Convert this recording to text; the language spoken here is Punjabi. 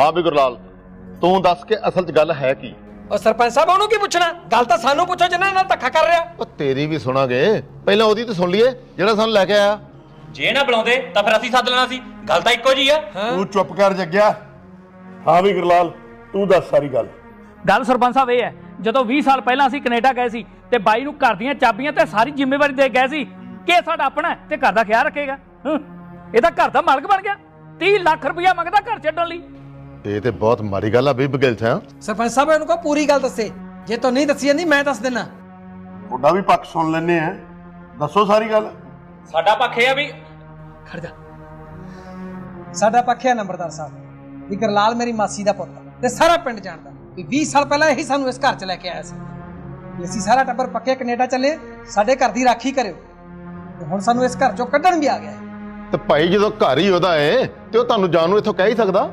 ਹਾਂ ਵੀ ਗੁਰਲਾਲ ਤੂੰ ਦੱਸ ਕੇ ਅਸਲ 'ਚ ਗੱਲ ਹੈ ਕੀ? ਉਹ ਸਰਪੰਚ ਸਾਹਿਬ ਉਹਨੂੰ ਕੀ ਪੁੱਛਣਾ? ਗੱਲ ਤਾਂ ਸਾਨੂੰ ਪੁੱਛੋ ਜਿਨ੍ਹਾਂ ਨਾਲ ਧੱਕਾ ਕਰ ਰਿਹਾ। ਉਹ ਤੇਰੀ ਵੀ ਸੁਣਾਂਗੇ। ਪਹਿਲਾਂ ਉਹਦੀ ਤਾਂ ਸੁਣ ਲਈਏ ਜਿਹੜਾ ਸਾਨੂੰ ਲੈ ਕੇ ਆਇਆ। ਜੇ ਨਾ ਬੁਲਾਉਂਦੇ ਤਾਂ ਫਿਰ ਅਸੀਂ ਸੱਦ ਲੈਣਾ ਸੀ। ਗੱਲ ਤਾਂ ਇੱਕੋ ਜੀ ਆ। ਤੂੰ ਚੁੱਪ ਕਰ ਜੱਗਿਆ। ਹਾਂ ਵੀ ਗੁਰਲਾਲ ਤੂੰ ਦੱਸ ਸਾਰੀ ਗੱਲ। ਗੱਲ ਸਰਪੰਚ ਸਾਹਿਬ ਇਹ ਹੈ ਜਦੋਂ 20 ਸਾਲ ਪਹਿਲਾਂ ਅਸੀਂ ਕੈਨੇਡਾ ਗਏ ਸੀ ਤੇ ਬਾਈ ਨੂੰ ਘਰ ਦੀਆਂ ਚਾਬੀਆਂ ਤੇ ਸਾਰੀ ਜ਼ਿੰਮੇਵਾਰੀ ਦੇ ਗਏ ਸੀ ਕਿ ਇਹ ਸਾਡਾ ਆਪਣਾ ਹੈ ਤੇ ਘਰ ਦਾ ਖਿਆਲ ਰੱਖੇਗਾ? ਹੂੰ। ਇਹ ਤਾਂ ਘਰ ਦਾ ਮਾਲਕ ਬਣ ਗਿਆ। 30 ਲੱਖ ਰੁਪਇਆ ਮੰਗਦਾ ਘਰ ਛੱਡਣ ਲਈ। ਇਹ ਤੇ ਬਹੁਤ ਮਾੜੀ ਗੱਲ ਆ ਵੀ ਬਗਿਲ ਸਿਆ ਸਰਪੰਚ ਸਾਹਿਬ ਉਹਨੂੰ ਕੋ ਪੂਰੀ ਗੱਲ ਦੱਸੇ। ਜੇ ਤੂੰ ਨਹੀਂ ਦੱਸੀ ਜਾਂਦੀ ਮੈਂ ਦੱਸ ਦਿੰਨਾ। ਤੁਹਾਡਾ ਵੀ ਪੱਖ ਸੁਣ ਲੈਨੇ ਆ। ਦੱਸੋ ਸਾਰੀ ਗੱਲ। ਸਾਡਾ ਪੱਖ ਇਹ ਆ ਵੀ ਖੜ ਜਾ। ਸਾਡਾ ਪੱਖਿਆ ਨੰਬਰਦਾਰ ਸਾਹਿਬ ਵੀ ਗਰਲਾਲ ਮੇਰੀ ਮਾਸੀ ਦਾ ਪੁੱਤ ਆ ਤੇ ਸਾਰਾ ਪਿੰਡ ਜਾਣਦਾ ਵੀ 20 ਸਾਲ ਪਹਿਲਾਂ ਇਹੀ ਸਾਨੂੰ ਇਸ ਘਰ 'ਚ ਲੈ ਕੇ ਆਇਆ ਸੀ। ਵੀ ਅਸੀਂ ਸਾਰਾ ਟੱਬਰ ਪੱਕੇ ਕੈਨੇਡਾ ਚੱਲੇ ਸਾਡੇ ਘਰ ਦੀ ਰਾਖੀ ਕਰਿਓ। ਤੇ ਹੁਣ ਸਾਨੂੰ ਇਸ ਘਰ 'ਚੋਂ ਕੱਢਣ ਵੀ ਆ ਗਿਆ ਹੈ। ਤੇ ਭਾਈ ਜਦੋਂ ਘਰ ਹੀ ਉਹਦਾ ਏ ਤੇ ਉਹ ਤੁਹਾਨੂੰ ਜਾਣ ਨੂੰ ਇੱਥੋਂ ਕਹਿ ਹੀ ਸਕਦਾ।